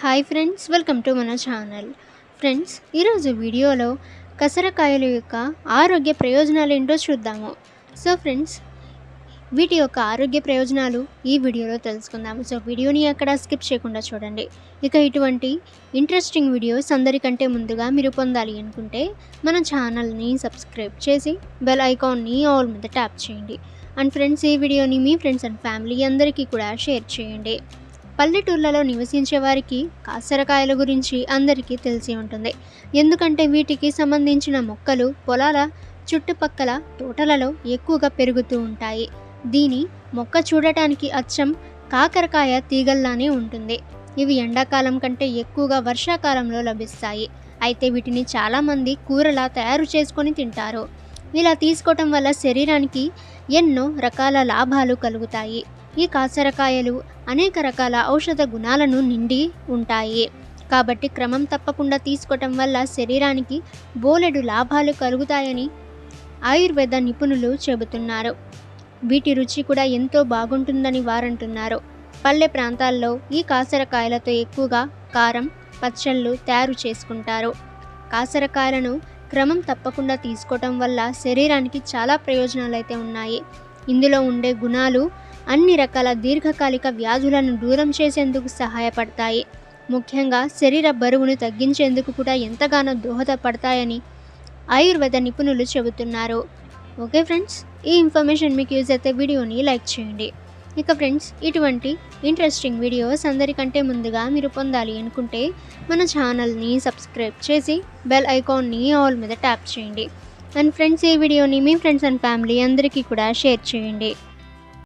Hi friends welcome to మన channel. Friends ఈరోజు వీడియోలో కసరకాయల యొక్క ఆరోగ్య ప్రయోజనాలు ఏంటో చూద్దాము. సో ఫ్రెండ్స్ వీటి యొక్క ఆరోగ్య ప్రయోజనాలు ఈ వీడియోలో తెలుసుకుందాము. సో వీడియోని అక్కడ స్కిప్ చేయకుండా చూడండి. ఇక ఇటువంటి ఇంట్రెస్టింగ్ వీడియోస్ అందరికంటే ముందుగా మీరు పొందాలి అనుకుంటే మన ఛానల్ని సబ్స్క్రైబ్ చేసి బెల్ ఐకాన్ని ఆల్ మీద ట్యాప్ చేయండి. అండ్ ఫ్రెండ్స్ ఈ వీడియోని మీ ఫ్రెండ్స్ అండ్ ఫ్యామిలీ అందరికీ కూడా షేర్ చేయండి. పల్లెటూర్లలో నివసించే వారికి కాసరకాయల గురించి అందరికీ తెలిసి ఉంటుంది. ఎందుకంటే వీటికి సంబంధించిన మొక్కలు పొలాల చుట్టుపక్కల తోటలలో ఎక్కువగా పెరుగుతూ ఉంటాయి. దీని మొక్క చూడటానికి అచ్చం కాకరకాయ తీగల్లానే ఉంటుంది. ఇవి ఎండాకాలం కంటే ఎక్కువగా వర్షాకాలంలో లభిస్తాయి. అయితే వీటిని చాలామంది కూరలా తయారు చేసుకొని తింటారు. ఇలా తీసుకోవటం వల్ల శరీరానికి ఎన్నో రకాల లాభాలు కలుగుతాయి. ఈ కాసరకాయలు అనేక రకాల ఔషధ గుణాలను నిండి ఉంటాయి. కాబట్టి క్రమం తప్పకుండా తీసుకోవటం వల్ల శరీరానికి బోలెడు లాభాలు కలుగుతాయని ఆయుర్వేద నిపుణులు చెబుతున్నారు. వీటి రుచి కూడా ఎంతో బాగుంటుందని వారంటున్నారు. పల్లె ప్రాంతాల్లో ఈ కాసరకాయలతో ఎక్కువగా కారం పచ్చళ్ళు తయారు చేసుకుంటారు. కాసరకాయలను క్రమం తప్పకుండా తీసుకోవటం వల్ల శరీరానికి చాలా ప్రయోజనాలు అయితే ఉన్నాయి. ఇందులో ఉండే గుణాలు అన్ని రకాల దీర్ఘకాలిక వ్యాధులను దూరం చేసేందుకు సహాయపడతాయి. ముఖ్యంగా శరీర బరువును తగ్గించేందుకు కూడా ఎంతగానో దోహదపడతాయని ఆయుర్వేద నిపుణులు చెబుతున్నారు. ఓకే ఫ్రెండ్స్ ఈ ఇన్ఫర్మేషన్ మీకు యూజ్ అయితే వీడియోని లైక్ చేయండి. ఇక ఫ్రెండ్స్ ఇటువంటి ఇంట్రెస్టింగ్ వీడియోస్ అందరికంటే ముందుగా మీరు పొందాలి అనుకుంటే మన ఛానల్ని సబ్స్క్రైబ్ చేసి బెల్ ఐకాన్ని ఆల్ మీద ట్యాప్ చేయండి. అండ్ ఫ్రెండ్స్ ఈ వీడియోని మీ ఫ్రెండ్స్ అండ్ ఫ్యామిలీ అందరికీ కూడా షేర్ చేయండి.